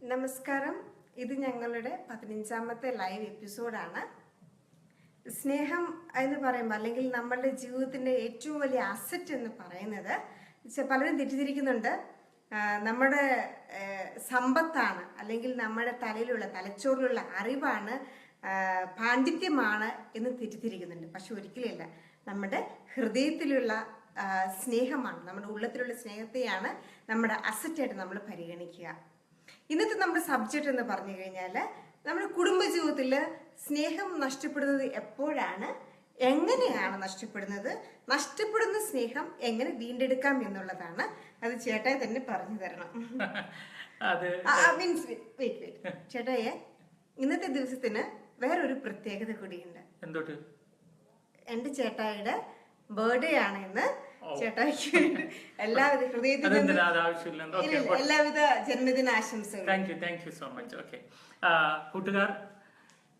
നമസ്കാരം. ഇത് ഞങ്ങളുടെ പതിനഞ്ചാമത്തെ ലൈവ് എപ്പിസോഡാണ്. സ്നേഹം എന്ന് പറയുമ്പോൾ അല്ലെങ്കിൽ നമ്മളുടെ ജീവിതത്തിന്റെ ഏറ്റവും വലിയ അസറ്റ് എന്ന് പറയുന്നത് പലരും തെറ്റിദ്ധരിക്കുന്നുണ്ട്. നമ്മുടെ സമ്പത്താണ് അല്ലെങ്കിൽ നമ്മുടെ തലയിലുള്ള തലച്ചോറിലുള്ള അറിവാണ് പാണ്ഡിത്യമാണ് എന്ന് തെറ്റിദ്ധരിക്കുന്നുണ്ട്. പക്ഷെ ഒരിക്കലുമില്ല നമ്മുടെ ഹൃദയത്തിലുള്ള സ്നേഹമാണ് നമ്മുടെ ഉള്ളത്തിലുള്ള സ്നേഹത്തെയാണ് നമ്മുടെ അസറ്റായിട്ട് നമ്മൾ പരിഗണിക്കുക. ഇന്നത്തെ നമ്മുടെ സബ്ജക്റ്റ് എന്ന് പറഞ്ഞു കഴിഞ്ഞാൽ നമ്മുടെ കുടുംബജീവിതത്തിൽ സ്നേഹം നഷ്ടപ്പെടുന്നത് എപ്പോഴാണ്? എങ്ങനെയാണ് നഷ്ടപ്പെടുന്നത്? നഷ്ടപ്പെടുന്ന സ്നേഹം എങ്ങനെ വീണ്ടെടുക്കാം എന്നുള്ളതാണ് അത് ചേട്ടായി തന്നെ പറഞ്ഞു തരണം. മീൻസ് വെയിറ്റ് വെയിറ്റ് ചേട്ടായെ ഇന്നത്തെ ദിവസത്തിന് വേറൊരു പ്രത്യേകത കൂടിയുണ്ട്. എന്തോട്ട്? എന്റെ ചേട്ടായിയുടെ ബർത്ത്ഡേ ആണ് ഇന്ന്. ചേട്ടായിക്ക് എല്ലാവിധ ഹൃദയത്തിൽ എല്ലാവിധ ജന്മദിന ആശംസകളും thank you thank you so much okay കൂട്ടുകാർ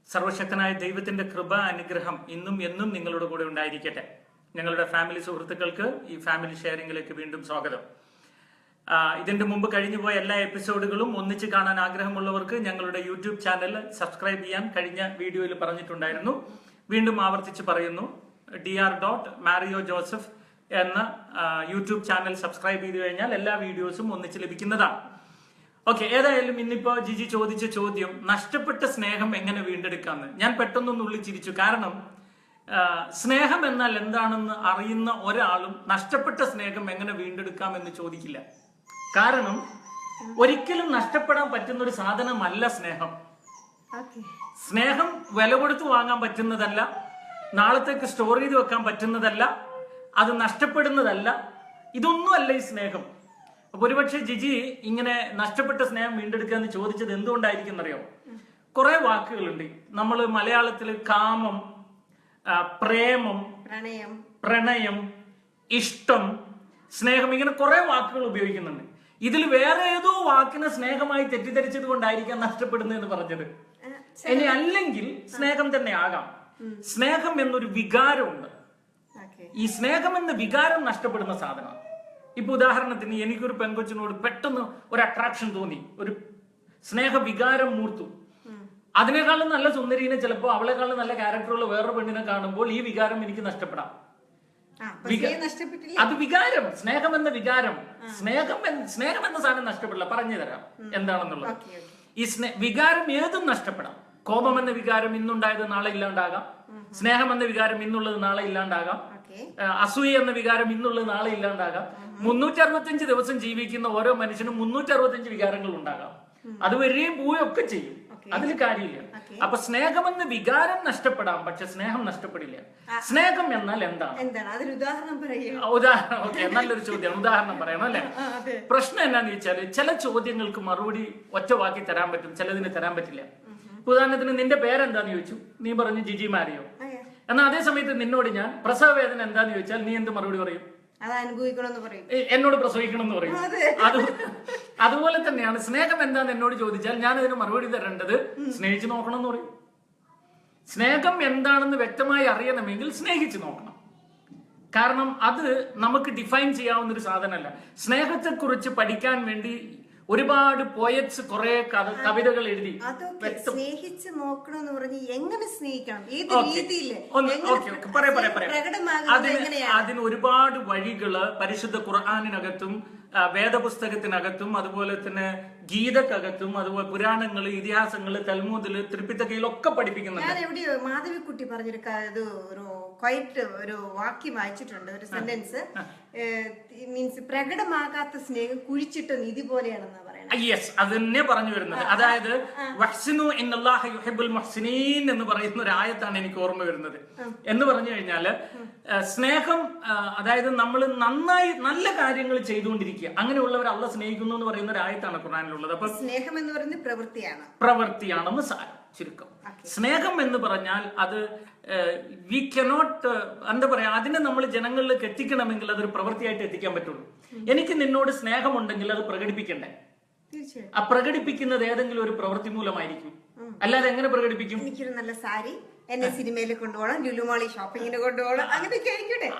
സർവശക്തനായ ദൈവത്തിന്റെ കൃപ അനുഗ്രഹം ഇന്നും എന്നും നിങ്ങളുടെ കൂടെ ഉണ്ടായിരിക്കട്ടെ. ഞങ്ങളുടെ ഫാമിലി സുഹൃത്തുക്കൾക്ക് ഈ ഫാമിലി ഷെയറിംഗിലേക്ക് വീണ്ടും സ്വാഗതം. ഇതിന്റെ മുമ്പ് കഴിഞ്ഞു പോയ എല്ലാ എപ്പിസോഡുകളും ഒന്നിച്ച് കാണാൻ ആഗ്രഹമുള്ളവർക്ക് ഞങ്ങളുടെ യൂട്യൂബ് ചാനൽ സബ്സ്ക്രൈബ് ചെയ്യാൻ കഴിഞ്ഞ വീഡിയോയിൽ പറഞ്ഞിട്ടുണ്ടായിരുന്നു. വീണ്ടും ആവർത്തിച്ച് പറയുന്നു. D R dot Mario Joseph എന്ന യൂട്യൂബ് ചാനൽ സബ്സ്ക്രൈബ് ചെയ്ത് കഴിഞ്ഞാൽ എല്ലാ വീഡിയോസും ഒന്നിച്ച് ലഭിക്കുന്നതാണ്. ഓക്കെ ഏതായാലും ഇന്നിപ്പോ ജിജി ചോദിച്ച ചോദ്യം നഷ്ടപ്പെട്ട സ്നേഹം എങ്ങനെ വീണ്ടെടുക്കാന്ന്? ഞാൻ പെട്ടെന്നൊന്ന് ഉള്ളി ചിരിച്ചു. കാരണം സ്നേഹം എന്നാൽ എന്താണെന്ന് അറിയുന്ന ഒരാളും നഷ്ടപ്പെട്ട സ്നേഹം എങ്ങനെ വീണ്ടെടുക്കാം എന്ന് ചോദിക്കില്ല. കാരണം ഒരിക്കലും നഷ്ടപ്പെടാൻ പറ്റുന്ന ഒരു സാധനമല്ല സ്നേഹം. സ്നേഹം വില കൊടുത്ത് വാങ്ങാൻ പറ്റുന്നതല്ല നാളത്തേക്ക് സ്റ്റോർ ചെയ്ത് വെക്കാൻ പറ്റുന്നതല്ല അത് നഷ്ടപ്പെടുന്നതല്ല. ഇതൊന്നുമല്ല ഈ സ്നേഹം. അപ്പൊ ഒരുപക്ഷെ ജിജി ഇങ്ങനെ നഷ്ടപ്പെട്ട സ്നേഹം വീണ്ടെടുക്കുക എന്ന് ചോദിച്ചത് എന്തുകൊണ്ടായിരിക്കും എന്നറിയോ കുറെ വാക്കുകളുണ്ട്. നമ്മൾ മലയാളത്തിൽ കാമം പ്രേമം പ്രണയം പ്രണയം ഇഷ്ടം സ്നേഹം ഇങ്ങനെ കുറെ വാക്കുകൾ ഉപയോഗിക്കുന്നുണ്ട്. ഇതിൽ വേറെ ഏതോ വാക്കിനെ സ്നേഹമായി തെറ്റിദ്ധരിച്ചത് കൊണ്ടായിരിക്കാം നഷ്ടപ്പെടുന്നതെന്ന് പറഞ്ഞത്. ആ, ഇനി അല്ലെങ്കിൽ സ്നേഹം തന്നെ ആകാം. സ്നേഹം എന്നൊരു വികാരമുണ്ട്. ഈ സ്നേഹം എന്ന വികാരം നഷ്ടപ്പെടുന്ന സാധനമാണ് ഇപ്പൊ ഉദാഹരണത്തിന് എനിക്കൊരു പെൺകൊച്ചിനോട് പെട്ടെന്ന് ഒരു അട്രാക്ഷൻ തോന്നി. ഒരു സ്നേഹ വികാരം മൂർത്തു. അതിനേക്കാളും നല്ല സുന്ദരീനെ ചിലപ്പോൾ അവളെക്കാളും നല്ല ക്യാരക്ടറുള്ള വേറൊരു പെണ്ണിനെ കാണുമ്പോൾ ഈ വികാരം എനിക്ക് നഷ്ടപ്പെടാം. അത് വികാരം സ്നേഹം എന്ന വികാരം സ്നേഹം സ്നേഹം എന്ന സാധനം നഷ്ടപ്പെടില്ല. പറഞ്ഞു തരാം. എന്താണെന്നുള്ളത്. ഈ വികാരം ഏതും നഷ്ടപ്പെടാം. കോപം എന്ന വികാരം ഇന്നുണ്ടായത് നാളെ ഇല്ലാണ്ടാകാം. സ്നേഹം എന്ന വികാരം ഇന്നുള്ളത് നാളെ ഇല്ലാണ്ടാകാം. അസൂയ എന്ന വികാരം ഇന്നുള്ള നാളെ ഇല്ലാണ്ടാകാം. മുന്നൂറ്റി അറുപത്തിയഞ്ച് ദിവസം ജീവിക്കുന്ന ഓരോ മനുഷ്യനും മുന്നൂറ്റി അറുപത്തിയഞ്ച് വികാരങ്ങൾ ഉണ്ടാകാം. അത് വരികയും പോവുകയും ഒക്കെ ചെയ്യും. അതിൽ കാര്യമില്ല. അപ്പൊ സ്നേഹം എന്ന വികാരം നഷ്ടപ്പെടാം പക്ഷെ സ്നേഹം നഷ്ടപ്പെടില്ല. സ്നേഹം എന്നാൽ എന്താണ്? ഉദാഹരണം ഓക്കെ നല്ലൊരു ചോദ്യമാണ് ഉദാഹരണം പറയണം അല്ലെ? പ്രശ്നം എന്നാന്ന് ചോദിച്ചാൽ ചില ചോദ്യങ്ങൾക്ക് മറുപടി ഒറ്റ വാക്കി തരാൻ പറ്റും ചിലതിന് തരാൻ പറ്റില്ല. ഉദാഹരണത്തിന് നിന്റെ പേരെന്താന്ന് ചോദിച്ചു? നീ പറഞ്ഞു ജിജി മാരിയോ. എന്നാൽ അതേ സമയത്ത് നിന്നോട് ഞാൻ പ്രസവ വേദന എന്താന്ന് ചോദിച്ചാൽ നീ എന്ത് മറുപടി പറയും? അത് അനുഭവിക്കണമെന്ന് പറയും. എന്നോട് പ്രസവിക്കണം എന്ന് പറയും. അതെ. അത് അതുപോലെ തന്നെയാണ് സ്നേഹം എന്താന്ന് എന്നോട് ചോദിച്ചാൽ ഞാൻ അതിന് മറുപടി തരേണ്ടത് സ്നേഹിച്ചു നോക്കണം എന്ന് പറയും. സ്നേഹം എന്താണെന്ന് വ്യക്തമായി അറിയണമെങ്കിൽ സ്നേഹിച്ചു നോക്കണം. കാരണം അത് നമുക്ക് ഡിഫൈൻ ചെയ്യാവുന്ന ഒരു സാധനമല്ല. സ്നേഹത്തെക്കുറിച്ച് പഠിക്കാൻ വേണ്ടി ഒരുപാട് പോയറ്റ്സ് കുറെ കവിതകൾ എഴുതി. സ്നേഹിച്ച് നോക്കണം എന്ന് പറഞ്ഞ് എങ്ങനെ സ്നേഹിക്കണം? ഏത്. അതിന് അതിന് ഒരുപാട് വഴികൾ പരിശുദ്ധ ഖുർആാനിനകത്തും വേദപുസ്തകത്തിനകത്തും അതുപോലെ തന്നെ ഗീതക്കകത്തും അതുപോലെ പുരാണങ്ങൾ ഇതിഹാസങ്ങൾ തൽമൂതിൽ തൃപ്പിത്തകയിലൊക്കെ പഠിപ്പിക്കുന്നുണ്ട്. ഞാൻ എവിടെയോ മാധവിക്കുട്ടി പറഞ്ഞൊരു ഒരു ക്വൈറ്റ് ഒരു വാക്യം വായിച്ചിട്ടുണ്ട് ഒരു സെന്റൻസ് മീൻസ് പ്രകടമാകാത്ത സ്നേഹം കുഴിച്ചിട്ട് നിധി പോലെയാണെന്നാ യെസ് അത് തന്നെ പറഞ്ഞു വരുന്നത്. അതായത് വഹ്സിനു മുഹ്സിനീൻ എന്ന് പറയുന്ന ഒരു ആയത്താണ് എനിക്ക് ഓർമ്മ വരുന്നത്. എന്ന് പറഞ്ഞു കഴിഞ്ഞാൽ സ്നേഹം അതായത് നമ്മൾ നന്നായി നല്ല കാര്യങ്ങൾ ചെയ്തുകൊണ്ടിരിക്കുക. അങ്ങനെയുള്ളവർ അള്ള സ്നേഹിക്കുന്നു എന്ന് പറയുന്ന ഒരു ആയത്താണ് ഖുറാനിലുള്ളത് അപ്പൊ സ്നേഹം എന്ന് പറയുന്നത് പ്രവൃത്തിയാണ്. പ്രവൃത്തിയാണെന്ന് സാരം ചുരുക്കം. സ്നേഹം എന്ന് പറഞ്ഞാൽ അത് വി കനോട്ട് എന്താ പറയാ അതിനെ നമ്മൾ ജനങ്ങളിലേക്ക് എത്തിക്കണമെങ്കിൽ അതൊരു പ്രവൃത്തിയായിട്ട് എത്തിക്കാൻ പറ്റുള്ളൂ. എനിക്ക് നിന്നോട് സ്നേഹമുണ്ടെങ്കിൽ അത് പ്രകടിപ്പിക്കണ്ടേ? ആ പ്രകടിപ്പിക്കുന്നത് ഏതെങ്കിലും ഒരു പ്രവൃത്തി മൂലമായിരിക്കും. അല്ലാതെ എങ്ങനെ പ്രകടിപ്പിക്കും? എനിക്കൊരു നല്ല സാരി എന്നെ സിനിമയിൽ കൊണ്ടുപോകണം ലുലുമാളി ഷോപ്പിങ്ങിന് കൊണ്ടുപോകണം അങ്ങനെയൊക്കെ ആയിരിക്കട്ടെ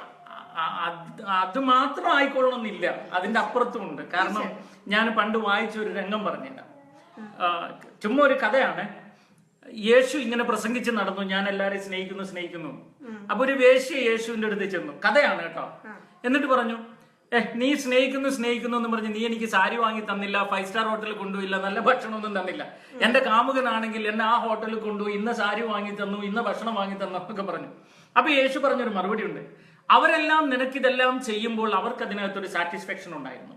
അത് മാത്രം ആയിക്കൊള്ളണമെന്നില്ല. അതിന്റെ അപ്പുറത്തും ഉണ്ട്. കാരണം ഞാൻ പണ്ട് വായിച്ച ഒരു രംഗം പറഞ്ഞില്ല ചുമ്മാ ഒരു കഥയാണ്. യേശു ഇങ്ങനെ പ്രസംഗിച്ച് നടന്നു ഞാൻ എല്ലാരെയും സ്നേഹിക്കുന്നു. സ്നേഹിക്കുന്നു അപ്പൊ ഒരു വേശ്യ യേശുവിന്റെ അടുത്ത് ചെന്നു. കഥയാണ് കേട്ടോ. എന്നിട്ട് പറഞ്ഞു ഏ നീ സ്നേഹിക്കുന്നു സ്നേഹിക്കുന്നു എന്ന് പറഞ്ഞ് നീ എനിക്ക് സാരി വാങ്ങി തന്നില്ല ഫൈവ് സ്റ്റാർ ഹോട്ടലിൽ കൊണ്ടുപോയില്ല നല്ല ഭക്ഷണമൊന്നും തന്നില്ല. എന്റെ കാമുകനാണെങ്കിൽ എന്നെ ആ ഹോട്ടലിൽ കൊണ്ടുപോയി ഇന്ന സാരി വാങ്ങി തന്നു ഇന്ന ഭക്ഷണം വാങ്ങി തന്നു എന്നൊക്കെ പറഞ്ഞു. അപ്പൊ യേശു പറഞ്ഞൊരു മറുപടി ഉണ്ട്. അവരെല്ലാം നിനക്കിതെല്ലാം ചെയ്യുമ്പോൾ അവർക്ക് അതിനകത്തൊരു സാറ്റിസ്ഫാക്ഷൻ ഉണ്ടായിരുന്നു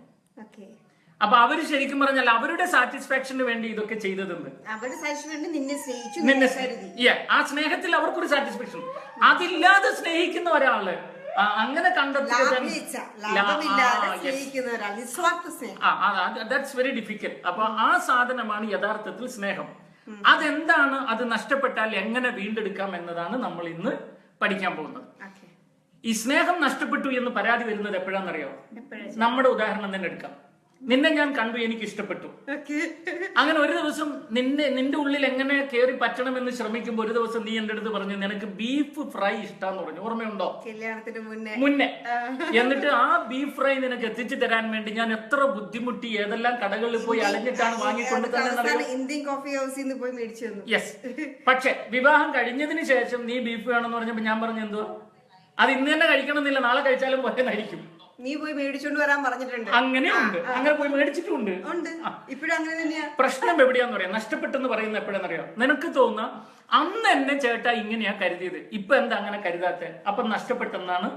അപ്പൊ അവർ ശരിക്കും പറഞ്ഞാൽ അവരുടെ സാറ്റിസ്ഫാക്ഷന് വേണ്ടി ഇതൊക്കെ ചെയ്തതെന്ന്. അവരുടെ നിന്നെ സ്നേഹിച്ചു നിന്നെ ആ സ്നേഹത്തിൽ അവർക്കൊരു സാറ്റിസ്ഫാക്ഷൻ അതില്ലാതെ സ്നേഹിക്കുന്ന ഒരാൾ അങ്ങനെ ദാറ്റ്സ് വെരി ഡിഫിക്കൽ അപ്പൊ ആ സാധനമാണ് യഥാർത്ഥത്തിൽ സ്നേഹം. അതെന്താണ്? അത് നഷ്ടപ്പെട്ടാൽ എങ്ങനെ വീണ്ടെടുക്കാം എന്നതാണ് നമ്മൾ ഇന്ന് പഠിക്കാൻ പോകുന്നത്. ഈ സ്നേഹം നഷ്ടപ്പെട്ടു എന്ന് പരാതി വരുന്നത് എപ്പോഴാണെന്നറിയോ? എപ്പോഴാ? നമ്മുടെ ഉദാഹരണം തന്നെ എടുക്കാം. നിന്നെ ഞാൻ കണ്ടു എനിക്ക് ഇഷ്ടപ്പെട്ടു അങ്ങനെ ഒരു ദിവസം നിന്നെ നിന്റെ ഉള്ളിൽ എങ്ങനെ കയറി പറ്റണമെന്ന് ശ്രമിക്കുമ്പോൾ ഒരു ദിവസം നീ എന്റെ അടുത്ത് പറഞ്ഞു നിനക്ക് ബീഫ് ഫ്രൈ ഇഷ്ടാന്ന് പറഞ്ഞു. ഓർമ്മയുണ്ടോ? കല്യാണത്തിന് മുന്നേ. മുന്നേ. എന്നിട്ട് ആ ബീഫ് ഫ്രൈ നിനക്ക് എത്തിച്ചു തരാൻ വേണ്ടി ഞാൻ എത്ര ബുദ്ധിമുട്ടി ഏതെല്ലാം കടകളിൽ പോയി അലഞ്ഞിട്ടാണ് വാങ്ങിക്കൊണ്ട് ഇന്ത്യൻ കോഫി ഹൗസിൽ നിന്ന് പോയി മേടിച്ചു യെസ് പക്ഷെ വിവാഹം കഴിഞ്ഞതിന് ശേഷം നീ ബീഫ് വേണമെന്ന് പറഞ്ഞപ്പോ ഞാൻ പറഞ്ഞു എന്തോ അത് ഇന്ന് തന്നെ കഴിക്കണമെന്നില്ല നാളെ കഴിച്ചാലും പോലെന്നായിരിക്കും നീ പോയി മേടിച്ചോണ്ട് വരാൻ പറഞ്ഞിട്ടുണ്ട്. അങ്ങനെ ഉണ്ട്. അങ്ങനെ പോയി മേടിച്ചിട്ടുണ്ട്. ഉണ്ട്. ഇപ്പോഴും അങ്ങനെ തന്നെയാ. പ്രശ്നം എവിടെയാന്ന് പറയാം നഷ്ടപ്പെട്ടെന്ന് പറയുന്ന എപ്പോഴാന്നറിയോ? നിനക്ക് തോന്നുന്ന അന്ന് എന്നെ ചേട്ടാ ഇങ്ങനെയാ കരുതിയത്. ഇപ്പൊ എന്താ അങ്ങനെ കരുതാത്തെ? അപ്പൊ നഷ്ടപ്പെട്ടെന്നാണ്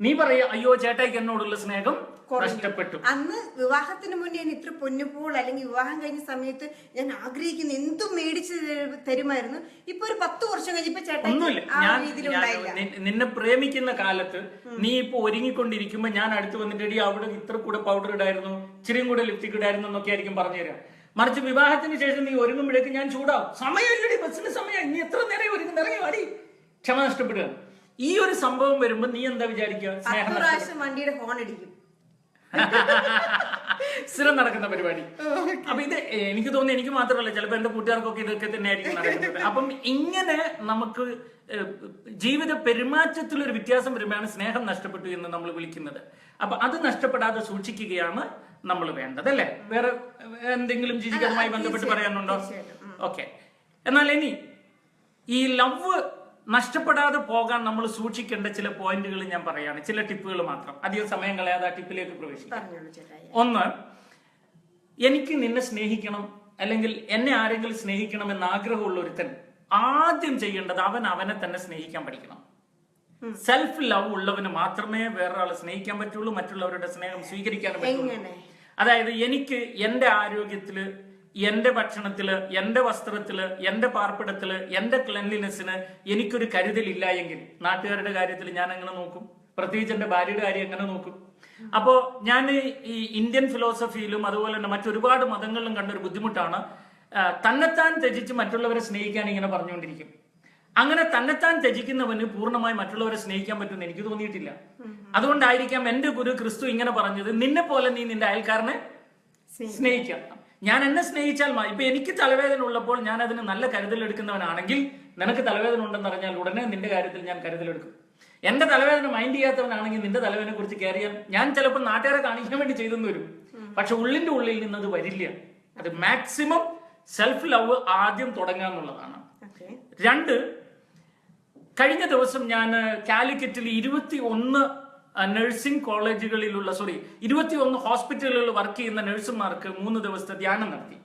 നീ പറയാ അയ്യോ ചേട്ടായിക്ക് എന്നോടുള്ള സ്നേഹം നഷ്ടപ്പെട്ടു. അന്ന് വിവാഹത്തിന് മുന്നേ ഞാൻ ഇത്ര പൊന്നുപോൾ അല്ലെങ്കിൽ വിവാഹം കഴിഞ്ഞ സമയത്ത് ഞാൻ ആഗ്രഹിക്കുന്ന എന്തും മേടിച്ച് തരു- തരുമായിരുന്നു. ഇപ്പൊ ഒരു പത്ത് വർഷം കഴിഞ്ഞപ്പോ ചേട്ടാ ഒന്നുമില്ല. ആ ഞാൻ രീതിയിൽ ഞാൻ ഉണ്ടായില്ല നി- നിന്നെ പ്രേമിക്കുന്ന കാലത്ത് നീ ഇപ്പൊ ഒരുങ്ങിക്കൊണ്ടിരിക്കുമ്പോ ഞാൻ അടുത്ത് വന്നിട്ട് എടി അവിടെ ഇത്ര കൂടെ പൗഡർ ഇടായിരുന്നു ഇച്ചിരിയും കൂടെ ലിപ്സ്റ്റിക് ഇടായിരുന്നു എന്നൊക്കെ ആയിരിക്കും പറഞ്ഞുതരാം. മറിച്ച് വിവാഹത്തിന് ശേഷം നീ ഒരുങ്ങുമ്പോഴേക്ക് ഞാൻ ചൂടാവും. സമയമില്ലടി ബസ്സിന് സമയം നീ എത്ര നേരം ഒരുങ്ങി ഇറങ്ങി വാടി. ക്ഷമ നഷ്ടപ്പെടുക. ഈ ഒരു സംഭവം വരുമ്പോ നീ എന്താ വിചാരിക്കുക? വണ്ടിയുടെ ഹോൺ അടിക്കും. സ്ഥിരം നടക്കുന്ന പരിപാടി. അപ്പൊ ഇത് എനിക്ക് തോന്നുന്നു എനിക്ക് മാത്രമല്ല ചിലപ്പോ എന്റെ കൂട്ടുകാർക്കൊക്കെ ഇതൊക്കെ തന്നെ ആയിരിക്കും നടക്കുന്നത്. അപ്പം ഇങ്ങനെ നമുക്ക് ജീവിത പെരുമാറ്റത്തിൽ ഒരു വ്യത്യാസം വരുമ്പോഴാണ് സ്നേഹം നഷ്ടപ്പെട്ടു എന്ന് നമ്മൾ വിളിക്കുന്നത്. അപ്പൊ അത് നഷ്ടപ്പെടാതെ സൂക്ഷിക്കുകയാണ് നമ്മൾ വേണ്ടത് അല്ലെ? വേറെ എന്തെങ്കിലും ജീവിതമായി ബന്ധപ്പെട്ട് പറയാനുണ്ടോ? ഓക്കെ. എന്നാൽ ഇനി ഈ ലവ് നഷ്ടപ്പെടാതെ പോകാൻ നമ്മൾ സൂക്ഷിക്കേണ്ട ചില പോയിന്റുകൾ ഞാൻ പറയാണ്. ചില ടിപ്പുകൾ മാത്രം. അധികം സമയം കളയാതെ ആ ടിപ്പിലേക്ക് പ്രവേശിക്കാം ഒന്ന് എനിക്ക് നിന്നെ സ്നേഹിക്കണം അല്ലെങ്കിൽ എന്നെ ആരെങ്കിലും സ്നേഹിക്കണം എന്ന് ആഗ്രഹമുള്ള ഒരുത്തൻ ആദ്യം ചെയ്യേണ്ടത് അവൻ അവനെ തന്നെ സ്നേഹിക്കാൻ പഠിക്കണം. സെൽഫ് ലവ് ഉള്ളവന് മാത്രമേ വേറൊരാളെ സ്നേഹിക്കാൻ പറ്റുള്ളൂ മറ്റുള്ളവരുടെ സ്നേഹം സ്വീകരിക്കാൻ പറ്റുള്ളൂ. അതായത് എനിക്ക് എന്റെ ആരോഗ്യത്തിൽ എന്റെ ഭക്ഷണത്തിൽ എന്റെ വസ്ത്രത്തിൽ എന്റെ പാർപ്പിടത്തിൽ എന്റെ ക്ലെൻലിനെസ്സിന് എനിക്കൊരു കരുതലില്ല എങ്കിൽ നാട്ടുകാരുടെ കാര്യത്തിൽ ഞാൻ എങ്ങനെ നോക്കും? പ്രത്യേകിച്ച് എന്റെ ഭാര്യയുടെ കാര്യം എങ്ങനെ നോക്കും? അപ്പോ ഞാൻ ഈ ഇന്ത്യൻ ഫിലോസഫിയിലും അതുപോലെ തന്നെ മറ്റൊരുപാട് മതങ്ങളിലും കണ്ട ഒരു ബുദ്ധിമുട്ടാണ്. തന്നെത്താൻ ത്യജിച്ച് മറ്റുള്ളവരെ സ്നേഹിക്കാൻ ഇങ്ങനെ പറഞ്ഞുകൊണ്ടിരിക്കും. അങ്ങനെ തന്നെത്താൻ ത്യജിക്കുന്നവന് പൂർണമായി മറ്റുള്ളവരെ സ്നേഹിക്കാൻ പറ്റുമെന്ന് എനിക്ക് തോന്നിയിട്ടില്ല. അതുകൊണ്ടായിരിക്കാം എന്റെ ഗുരു ക്രിസ്തു ഇങ്ങനെ പറഞ്ഞത് നിന്നെ പോലെ നീ നിന്റെ അയൽക്കാരനെ സ്നേഹിക്കാം. ഞാൻ എന്നെ സ്നേഹിച്ചാൽ മതി. ഇപ്പൊ എനിക്ക് തലവേദന ഉള്ളപ്പോൾ ഞാൻ അതിന് നല്ല കരുതൽ എടുക്കുന്നവനാണെങ്കിൽ നിനക്ക് തലവേദന ഉണ്ടെന്ന് അറിഞ്ഞാൽ ഉടനെ നിന്റെ കാര്യത്തിൽ ഞാൻ കരുതലെടുക്കും. എന്റെ തലവേദന മൈൻഡ് ചെയ്യാത്തവനാണെങ്കിൽ നിന്റെ തലവേദനെ കുറിച്ച് ചെയ്യാൻ ഞാൻ ചിലപ്പോൾ നാട്ടുകാരെ കാണിക്കാൻ വേണ്ടി ചെയ്തെന്ന് വരും. പക്ഷെ ഉള്ളിന്റെ ഉള്ളിൽ നിന്നത് വരില്ല. അത് മാക്സിമം സെൽഫ് ലവ് ആദ്യം തുടങ്ങുക എന്നുള്ളതാണ്. രണ്ട് കഴിഞ്ഞ ദിവസം ഞാൻ കാലിക്കറ്റിൽ ഇരുപത്തി ഒന്ന് നഴ്സിംഗ് കോളേജുകളിലുള്ള സോറി ഇരുപത്തി ഒന്ന് ഹോസ്പിറ്റലുകളിൽ വർക്ക് ചെയ്യുന്ന നഴ്സുമാർക്ക് മൂന്ന് ദിവസത്തെ ധ്യാനം നടത്തി.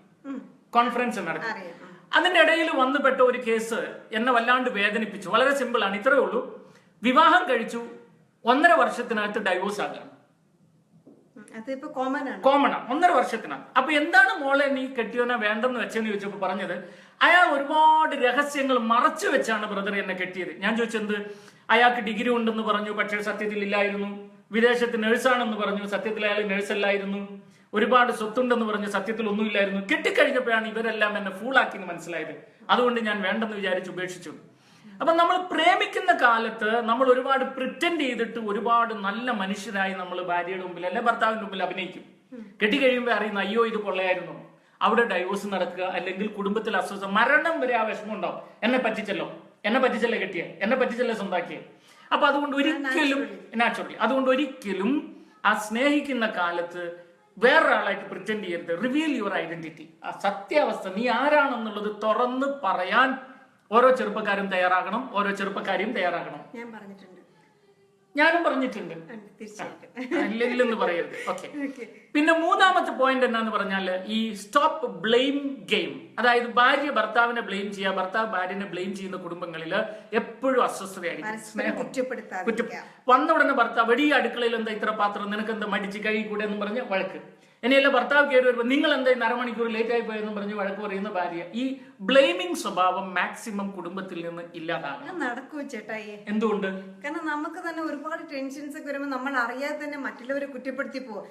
കോൺഫറൻസ് നടത്തി. അതിന്റെ ഇടയിൽ വന്നുപെട്ട ഒരു കേസ് എന്നെ വല്ലാണ്ട് വേദനിപ്പിച്ചു. വളരെ സിമ്പിൾ ആണ് ഇത്രയേ ഉള്ളൂ. വിവാഹം കഴിച്ചു. ഒന്നര വർഷത്തിനകത്ത് ഡൈവോഴ്സ് ആകാണ്. കോമൺ ആണ്. കോമൺ ആണ്. ഒന്നര വർഷത്തിനാണ് അപ്പൊ എന്താണ് മോളെ നീ കെട്ടിയോനെ വേണ്ടെന്ന് വെച്ചെന്ന് ചോദിച്ചപ്പോ പറഞ്ഞത് അയാൾ ഒരുപാട് രഹസ്യങ്ങൾ മറച്ചു വെച്ചാണ് ബ്രദർ എന്നെ കെട്ടിയത്. ഞാൻ ചോദിച്ചത് അയാൾക്ക് ഡിഗ്രി ഉണ്ടെന്ന് പറഞ്ഞു പക്ഷേ സത്യത്തിൽ ഇല്ലായിരുന്നു. വിദേശത്ത് നഴ്സാണെന്ന് പറഞ്ഞു സത്യത്തിൽ അയാൾ നഴ്സല്ലായിരുന്നു. ഒരുപാട് സ്വത്തുണ്ടെന്ന് പറഞ്ഞു സത്യത്തിൽ ഒന്നുമില്ലായിരുന്നു. കെട്ടിക്കഴിഞ്ഞപ്പോഴാണ് ഇവരെല്ലാം എന്നെ ഫൂളാക്കി എന്ന് മനസ്സിലായത്. അതുകൊണ്ട് ഞാൻ വേണ്ടെന്ന് വിചാരിച്ച് ഉപേക്ഷിച്ചു. അപ്പൊ നമ്മൾ പ്രേമിക്കുന്ന കാലത്ത് നമ്മൾ ഒരുപാട് പ്രിറ്റൻഡ് ചെയ്തിട്ട് ഒരുപാട് നല്ല മനുഷ്യരായി നമ്മൾ ഭാര്യയുടെ മുമ്പിൽ അല്ലെ ഭർത്താവിന്റെ മുമ്പിൽ അഭിനയിക്കും. കെട്ടിക്കഴിയുമ്പോൾ അറിയുന്ന അയ്യോ ഇത് കൊള്ളയായിരുന്നു. അവിടെ ഡൈവോഴ്സ് നടക്കുക അല്ലെങ്കിൽ കുടുംബത്തിൽ അസ്വസ്ഥ മരണം വരെ ആ വിഷമം ഉണ്ടാവും. എന്നെ പറ്റിച്ചല്ലോ. എന്നെ പറ്റിച്ചല്ലേ കെട്ടിയ? എന്നെ പറ്റിച്ചല്ലേ സ്വന്താക്കിയ? അപ്പൊ അതുകൊണ്ട് ഒരിക്കലും നാച്ചുറലി അതുകൊണ്ട് ഒരിക്കലും ആ സ്നേഹിക്കുന്ന കാലത്ത് വേറൊരാളായിട്ട് പ്രിറ്റൻഡ് ചെയ്യരുത്. റിവീൽ യുവർ ഐഡന്റിറ്റി ആ സത്യാവസ്ഥ. നീ ആരാണെന്നുള്ളത് തുറന്ന് പറയാൻ ഓരോ ചെറുപ്പക്കാരും തയ്യാറാകണം. ഓരോ ചെറുപ്പക്കാരെയും തയ്യാറാകണം. ഞാൻ പറഞ്ഞിട്ടുണ്ട്. ഞാനും പറഞ്ഞിട്ടുണ്ട്. അല്ലെങ്കിൽ എന്ന് പറയരുത്. ഓക്കെ പിന്നെ മൂന്നാമത്തെ പോയിന്റ് എന്നാന്ന് പറഞ്ഞാൽ ഈ സ്റ്റോപ്പ് ബ്ലെയിം ഗെയിം അതായത് ഭാര്യ ഭർത്താവിനെ ബ്ലെയിം ചെയ്യുക ഭർത്താവ് ഭാര്യനെ ബ്ലെയിം ചെയ്യുന്ന കുടുംബങ്ങളിൽ എപ്പോഴും അസ്വസ്ഥതയായിരിക്കും. വന്ന ഉടനെ ഭർത്താവ് വെടി അടുക്കളയിൽ എന്താ ഇത്ര പാത്രം? നിനക്ക് എന്താ മടിച്ച് കഴുകി കൂടെ? എന്ന് പറഞ്ഞ് വഴക്ക്. ഇനിയല്ല ഭർത്താവ് കയറി വരുമ്പോൾ നിങ്ങൾ എന്താ ഇന്ന് അരമണിക്കൂർ ലേറ്റ് ആയി പോയെന്ന് പറഞ്ഞ് വഴക്ക് പറയുന്ന ഭാര്യ ഈ ബ്ലെയിമിംഗ് സ്വഭാവം മാക്സിമം കുടുംബത്തിൽ നിന്ന് ഇല്ലാതാകണം. നടക്കൂ ചേട്ടാ ചേട്ടായി? എന്തുകൊണ്ട്? കാരണം നമുക്ക് തന്നെ ഒരുപാട് ടെൻഷൻസ് ഒക്കെ വരുമ്പോൾ നമ്മൾ അറിയാതെ തന്നെ മറ്റുള്ളവരെ കുറ്റപ്പെടുത്തി പോകും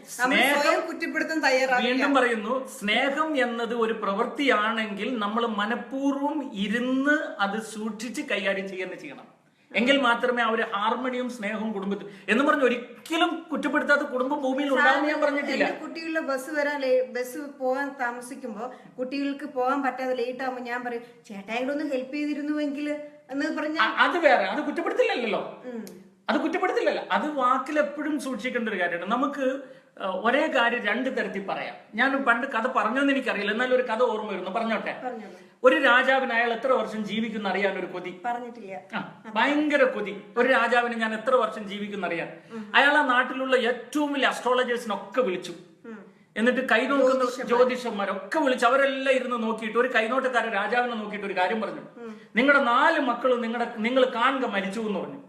കുറ്റപ്പെടുത്താൻ തയ്യാറാവില്ല. വീണ്ടും പറയുന്നു സ്നേഹം എന്നത് ഒരു പ്രവൃത്തിയാണെങ്കിൽ നമ്മൾ മനഃപൂർവം ഇരുന്ന് അത് സൂക്ഷിച്ച് കൈകാര്യം ചെയ്യുന്ന ചെയ്യണം. എങ്കിൽ മാത്രമേ ആ ഒരു ഹാർമണിയും സ്നേഹവും കുടുംബത്തിൽ എന്ന് പറഞ്ഞ് ഒരിക്കലും കുറ്റപ്പെടുത്താത്ത കുടുംബം ഭൂമിയിൽ ഞാൻ പറഞ്ഞിട്ടില്ല. കുട്ടികളുടെ ബസ് വരാൻ ബസ് പോകാൻ താമസിക്കുമ്പോ കുട്ടികൾക്ക് പോകാൻ പറ്റാതെ ലേറ്റ് ആകുമ്പോൾ ഞാൻ പറയും ചേട്ടായിയുടെ ഒന്ന് ഹെൽപ്പ് ചെയ്തിരുന്നുവെങ്കിൽ എന്ന് പറഞ്ഞ അത് വേറെ അത് കുറ്റപ്പെടുത്തില്ലല്ലോ. അത് കുറ്റപ്പെടുത്തില്ലല്ലോ. അത് വാക്കിൽ എപ്പോഴും സൂക്ഷിക്കേണ്ട ഒരു കാര്യമാണ്. നമുക്ക് ഒരേ കാര്യം രണ്ട് തരത്തിൽ പറയാം. ഞാൻ പണ്ട് കഥ പറഞ്ഞോന്ന് എനിക്കറിയില്ല. എന്നാലും ഒരു കഥ ഓർമ്മ വരുന്നു. പറഞ്ഞോട്ടെ? ഒരു രാജാവിന് അയാൾ എത്ര വർഷം ജീവിക്കുന്ന അറിയാൻ ഒരു കൊതി? പറഞ്ഞിട്ടില്ല. ഭയങ്കര കൊതി. ഒരു രാജാവിന് ഞാൻ എത്ര വർഷം ജീവിക്കുന്ന അറിയാൻ? അയാൾ ആ നാട്ടിലുള്ള ഏറ്റവും വലിയ അസ്ട്രോളജേഴ്സിനൊക്കെ വിളിച്ചു. എന്നിട്ട് കൈ നോക്കുന്ന ജ്യോതിഷന്മാരൊക്കെ വിളിച്ച് അവരെല്ലാം ഇരുന്ന് നോക്കിയിട്ട് ഒരു കൈനോട്ടക്കാരൻ രാജാവിനെ നോക്കിയിട്ട് ഒരു കാര്യം പറഞ്ഞു. നിങ്ങളുടെ നാല് മക്കളും നിങ്ങളുടെ നിങ്ങൾ കാണുക മരിച്ചു എന്ന് പറഞ്ഞു.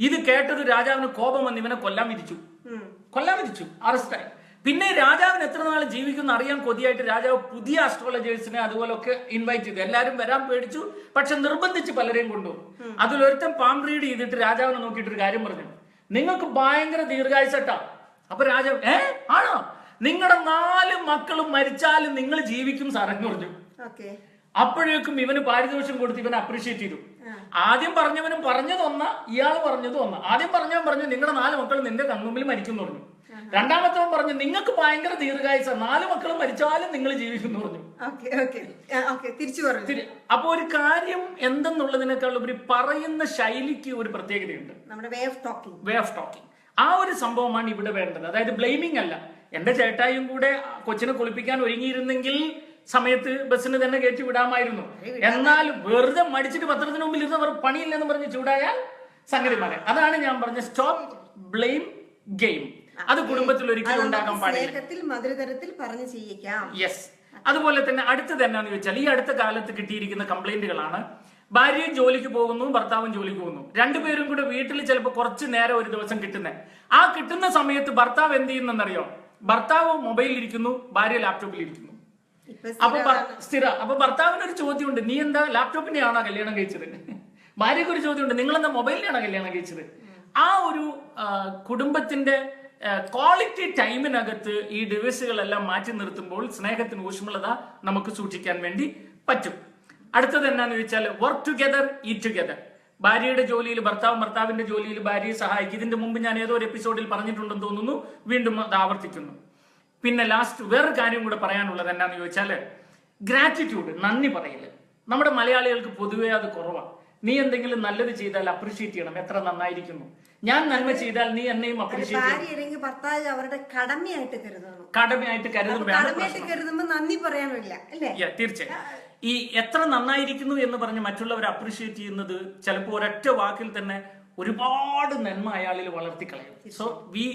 ഇത് കേട്ടത് രാജാവിന് കോപം വന്ന് ഇവനെ കൊല്ലാൻ വിധിച്ചു. കൊല്ലാൻ വിധിച്ചു അറസ്റ്റായി. പിന്നെ രാജാവിന് എത്ര നാൾ ജീവിക്കുന്ന അറിയാൻ കൊതിയായിട്ട് രാജാവ് പുതിയ ആസ്ട്രോളജേഴ്സിനെ അതുപോലൊക്കെ ഇൻവൈറ്റ് ചെയ്തു. എല്ലാവരും വരാൻ പേടിച്ചു. പക്ഷെ നിർബന്ധിച്ച് പലരെയും കൊണ്ടുപോകും അതിലൊരുത്തൻ പാം റീഡ് ചെയ്തിട്ട് രാജാവിനെ നോക്കിയിട്ട് ഒരു കാര്യം പറഞ്ഞു. നിങ്ങൾക്ക് ഭയങ്കര ദീർഘായുസട്ടാ അപ്പൊ രാജാവ് ഏ? ആണോ? നിങ്ങളുടെ നാല് മക്കളും മരിച്ചാലും നിങ്ങൾ ജീവിക്കും സാറെന്ന് പറഞ്ഞു. അപ്പോഴേക്കും ഇവന് പാരിതോഷം കൊടുത്ത് ഇവനെ അപ്രീഷിയേറ്റ് ചെയ്തു. ആദ്യം പറഞ്ഞവനും പറഞ്ഞതൊന്ന ഇയാൾ പറഞ്ഞത് ഒന്ന്. ആദ്യം പറഞ്ഞവൻ പറഞ്ഞു നിങ്ങളുടെ നാല് മക്കൾ നിന്റെ കൺമുമ്പിൽ മരിക്കും എന്ന് പറഞ്ഞു. രണ്ടാമത്തവൻ പറഞ്ഞു നിങ്ങൾക്ക് ഭയങ്കര ദീർഘായുസ. നാല് മക്കൾ മരിച്ചാലും നിങ്ങൾ ജീവിക്കും എന്ന് പറഞ്ഞു. തിരിച്ചു പറഞ്ഞു. അപ്പൊ ഒരു കാര്യം എന്തെന്നുള്ളതിനേക്കാൾ ഉപരി പറയുന്ന ശൈലിക്ക് ഒരു പ്രത്യേകതയുണ്ട്. നമ്മുടെ way of talking way of talking ആ ഒരു സംഭവമാണ് ഇവിടെ വേണ്ടത്. അതായത് ബ്ലെയിമിംഗ് അല്ല. എന്റെ ചേട്ടായും കൂടെ കൊച്ചിനെ കുളിപ്പിക്കാൻ ഒരുങ്ങിയിരുന്നെങ്കിൽ സമയത്ത് ബസ്സിന് തന്നെ കയറ്റി വിടാമായിരുന്നു. എന്നാൽ വെറുതെ മടിച്ചിട്ട് പത്രത്തിന് മുമ്പിൽ ഇരുന്നവർ പണിയില്ലെന്ന് പറഞ്ഞ് ചൂടായാൽ സംഗതി മാറി അതാണ് ഞാൻ പറഞ്ഞ സ്റ്റോപ്പ് ബ്ലെയിം ഗെയിം അത് കുടുംബത്തിൽ ഒരിക്കലും ഉണ്ടാക്കാൻ പാടില്ല. യെസ് അതുപോലെ തന്നെ അടുത്തത് എന്നാന്ന് ചോദിച്ചാൽ ഈ അടുത്ത കാലത്ത് കിട്ടിയിരിക്കുന്ന കംപ്ലൈന്റുകളാണ് ഭാര്യയും ജോലിക്ക് പോകുന്നു ഭർത്താവും ജോലിക്ക് പോകുന്നു. രണ്ടുപേരും കൂടെ വീട്ടിൽ ചിലപ്പോൾ കുറച്ച് നേരം ഒരു ദിവസം കിട്ടുന്നത് ആ കിട്ടുന്ന സമയത്ത് ഭർത്താവ് എന്ത് ചെയ്യുന്നെന്നറിയോ? ഭർത്താവ് മൊബൈലിൽ ഇരിക്കുന്നു ഭാര്യ ലാപ്ടോപ്പിൽ ഇരിക്കുന്നു. അപ്പൊ സ്ഥിര അപ്പൊ ഭർത്താവിന് ഒരു ചോദ്യമുണ്ട്. നീ എന്താ ലാപ്ടോപ്പിന്റെ ആണോ കല്യാണം കഴിച്ചത്? ഭാര്യക്ക് ഒരു ചോദ്യമുണ്ട്. നിങ്ങൾ എന്താ മൊബൈലിനാണോ കല്യാണം കഴിച്ചത്? ആ ഒരു കുടുംബത്തിന്റെ ക്വാളിറ്റി ടൈമിനകത്ത് ഈ ഡിവൈസുകളെല്ലാം മാറ്റി നിർത്തുമ്പോൾ സ്നേഹത്തിന് ഊഷ്മളത നമുക്ക് സൂക്ഷിക്കാൻ വേണ്ടി പറ്റും. അടുത്തത് എന്നാന്ന് ചോദിച്ചാൽ വർക്ക് ടുഗെദർ ഈ ടുഗെദർ ഭാര്യയുടെ ജോലിയിൽ ഭർത്താവ് ഭർത്താവിന്റെ ജോലിയിൽ ഭാര്യയെ സഹായിക്കും. ഇതിന്റെ മുമ്പ് ഞാൻ ഏതോ ഒരു എപ്പിസോഡിൽ പറഞ്ഞിട്ടുണ്ടെന്ന് തോന്നുന്നു. വീണ്ടും അത് ആവർത്തിക്കുന്നു. പിന്നെ ലാസ്റ്റ് വേറൊരു കാര്യം കൂടെ പറയാനുള്ളത് എന്നാന്ന് ചോദിച്ചാൽ ഗ്രാറ്റിറ്റ്യൂഡ് നന്ദി പറയൽ. നമ്മുടെ മലയാളികൾക്ക് പൊതുവേ അത് കുറവാണ് നീ എന്തെങ്കിലും നല്ലത് ചെയ്താൽ അപ്രീഷിയേറ്റ് ചെയ്യണം. എത്ര നന്നായിരിക്കുന്നു. ഞാൻ നന്മ ചെയ്താൽ നീ എന്നെയും അപ്രീഷിയേറ്റ് ഭർത്താവ് അവരുടെ കടമയായിട്ട് കരുതണം. കടമയായിട്ട് നന്ദി പറയാനില്ല തീർച്ചയായും. ഈ എത്ര നന്നായിരിക്കുന്നു എന്ന് പറഞ്ഞ് മറ്റുള്ളവരെ അപ്രീഷിയേറ്റ് ചെയ്യുന്നത് ചിലപ്പോൾ ഒരൊറ്റ വാക്കിൽ തന്നെ ഒരുപാട് നന്മ അയാളിൽ വളർത്തിക്കളയും. സോ വി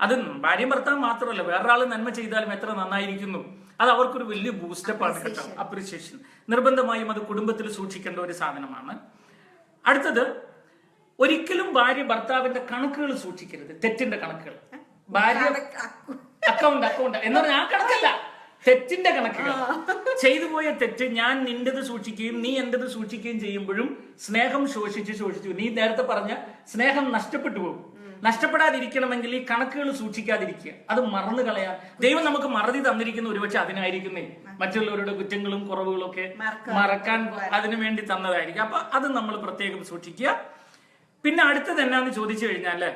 അത് ഭാര്യ ഭർത്താവ് മാത്രമല്ല വേറൊരാൾ നന്മ ചെയ്താലും എത്ര നന്നായിരിക്കുന്നു? അത് അവർക്കൊരു വലിയ ബൂസ്റ്റപ്പ് ആണ് കേട്ടോ. അപ്രീഷിയേഷൻ നിർബന്ധമായും അത് കുടുംബത്തിൽ സൂക്ഷിക്കേണ്ട ഒരു സാധനമാണ്. അടുത്തത് ഒരിക്കലും ഭാര്യ ഭർത്താവിന്റെ കണക്കുകൾ സൂക്ഷിക്കരുത്. തെറ്റിന്റെ കണക്കുകൾ. ഭാര്യ അക്കൗണ്ട് അക്കൗണ്ട് എന്ന് പറഞ്ഞാൽ ആ കണക്കല്ല. തെറ്റിന്റെ കണക്കുകൾ. ചെയ്തു പോയ തെറ്റ് ഞാൻ നിന്റേത് സൂക്ഷിക്കുകയും നീ എന്റേത് സൂക്ഷിക്കുകയും ചെയ്യുമ്പോഴും സ്നേഹം ശോഷിച്ച് ശോഷിച്ചു. നീ നേരത്തെ പറഞ്ഞ സ്നേഹം നഷ്ടപ്പെട്ടു പോകും. നഷ്ടപ്പെടാതിരിക്കണമെങ്കിൽ ഈ കണക്കുകൾ സൂക്ഷിക്കാതിരിക്കുക. അത് മറന്നു കളയാൻ. ദൈവം നമുക്ക് മറതി തന്നിരിക്കുന്ന ഒരുപക്ഷെ അതിനായിരിക്കുന്നേ. മറ്റുള്ളവരുടെ കുറ്റങ്ങളും കുറവുകളും ഒക്കെ മറക്കാൻ. അതിനു വേണ്ടി തന്നതായിരിക്കും. അപ്പൊ അത് നമ്മൾ പ്രത്യേകം സൂക്ഷിക്കുക. പിന്നെ അടുത്തത് എന്നാന്ന് ചോദിച്ചു കഴിഞ്ഞാൽ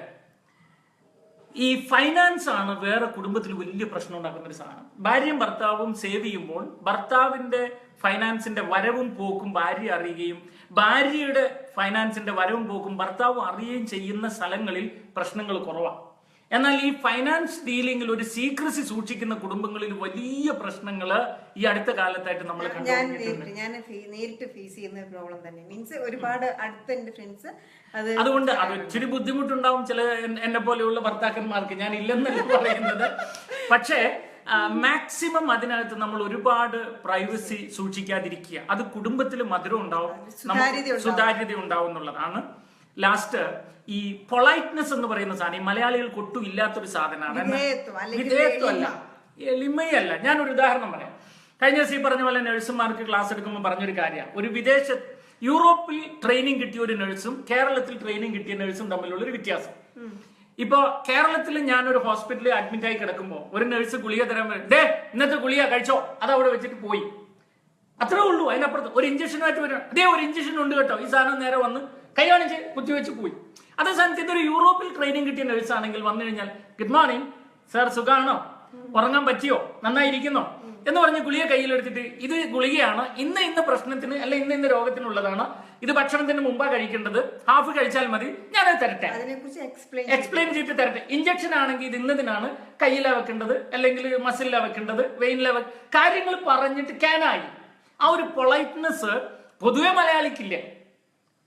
ഈ ഫൈനാൻസ് ആണ് വേറെ കുടുംബത്തിൽ വലിയ പ്രശ്നം ഉണ്ടാക്കുന്ന ഒരു സാധനം. ഭാര്യയും ഭർത്താവും സേവ് ചെയ്യുമ്പോൾ ഭർത്താവിന്റെ ഫൈനാൻസിന്റെ വരവും പോക്കും ഭാര്യ അറിയുകയും ഭാര്യയുടെ ഫൈനാൻസിന്റെ വരവും പോക്കും ഭർത്താവും അറിയുകയും ചെയ്യുന്ന സ്ഥലങ്ങളിൽ പ്രശ്നങ്ങൾ കുറവാണ് എന്നാൽ ഈ ഫൈനാൻസ് ഡീലിംഗിൽ ഒരു സീക്രസി സൂക്ഷിക്കുന്ന കുടുംബങ്ങളിൽ വലിയ പ്രശ്നങ്ങൾ ഈ അടുത്ത കാലത്തായിട്ട് നമ്മൾ ഞാൻ നേരിട്ട് ഞാൻ നേരിട്ട് ഫേസ് ചെയ്യുന്ന പ്രോബ്ലം തന്നെ. മീൻസ് ഒരുപാട് അടുത്ത എന്റെ ഫ്രണ്ട്സ് അത് അതുകൊണ്ട് അത് ഒത്തിരി ബുദ്ധിമുട്ടുണ്ടാവും ചില എന്നെ പോലെയുള്ള ഭർത്താക്കന്മാർക്ക്. ഞാൻ ഇല്ലെന്നല്ല പറയുന്നത്. പക്ഷേ മാക്സിമം അതിനകത്ത് നമ്മൾ ഒരുപാട് പ്രൈവസി സൂക്ഷിക്കാതിരിക്കുക. അത് കുടുംബത്തിൽ മധുരം ഉണ്ടാവും. സുതാര്യത ഉണ്ടാവും എന്നുള്ളതാണ്. ലാസ്റ്റ് ഈ പൊളൈറ്റ്നെസ് എന്ന് പറയുന്ന സാധനം ഈ മലയാളികൾക്ക് ഒട്ടും ഇല്ലാത്തൊരു സാധനമാണ്. വിധേയത്വല്ല വിധേയത്വം ഞാൻ ഒരു എളിമയല്ല. ഞാനൊരു ഉദാഹരണം പറയാം. കഴിഞ്ഞ ദിവസം ഈ പറഞ്ഞ പോലെ നഴ്സുമാർക്ക് ക്ലാസ് എടുക്കുമ്പോൾ പറഞ്ഞൊരു കാര്യമാണ് ഒരു വിദേശ യൂറോപ്പിൽ ട്രെയിനിങ് കിട്ടിയ ഒരു നഴ്സും കേരളത്തിൽ ട്രെയിനിങ് കിട്ടിയ നഴ്സും തമ്മിലുള്ള ഒരു വ്യത്യാസം. ഇപ്പോ കേരളത്തിൽ ഞാൻ ഒരു ഹോസ്പിറ്റലിൽ അഡ്മിറ്റ് ആയി കിടക്കുമ്പോൾ ഒരു നഴ്സ് ഗുളിക തരാൻ വരും ഡേ ഇന്നത്തെ ഗുളിക കഴിച്ചോ? അത് അവിടെ വെച്ചിട്ട് പോയി. അത്രേ ഉള്ളൂ. അതിനപ്പുറത്ത് ഒരു ഇഞ്ചക്ഷനുമായിട്ട് വരും അതേ ഒരു ഇഞ്ചക്ഷൻ ഉണ്ട് കേട്ടോ. ഈ സാധനം നേരെ വന്ന് കൈ കാണിച്ച് കുത്തിവെച്ച് പോയി. അതേ സമയത്ത് ഇതൊരു യൂറോപ്പിൽ ട്രെയിനിങ് കിട്ടിയ നഴ്സ് ആണെങ്കിൽ വന്നു കഴിഞ്ഞാൽ ഗുഡ് മോർണിംഗ് സാർ സുഖമാണോ ഉറങ്ങാൻ പറ്റിയോ? നന്നായിരിക്കുന്നോ? എന്ന് പറഞ്ഞ് ഗുളിക കയ്യിലെടുത്തിട്ട് ഇത് ഗുളികയാണ്. ഇന്ന് ഇന്ന് പ്രശ്നത്തിന് അല്ലെ ഇന്ന് ഇന്ന് രോഗത്തിനുള്ളതാണ്. ഇത് ഭക്ഷണത്തിന് മുമ്പാ കഴിക്കേണ്ടത്. ഹാഫ് കഴിച്ചാൽ മതി. ഞാനത് തരട്ടെ. എക്സ്പ്ലെയിൻ ചെയ്ത് ചെയ്തിട്ട് തരട്ടെ. ഇഞ്ചക്ഷൻ ആണെങ്കിൽ ഇത് ഇന്നതിനാണ്. കയ്യിലാ വെക്കേണ്ടത് അല്ലെങ്കിൽ മസിലിലാ വെക്കേണ്ടത് വെയിനിലാ വെ കാര്യങ്ങൾ പറഞ്ഞിട്ട് ക്യാനായി ആ ഒരു പൊളൈറ്റ്നെസ് പൊതുവെ മലയാളിക്കില്ല.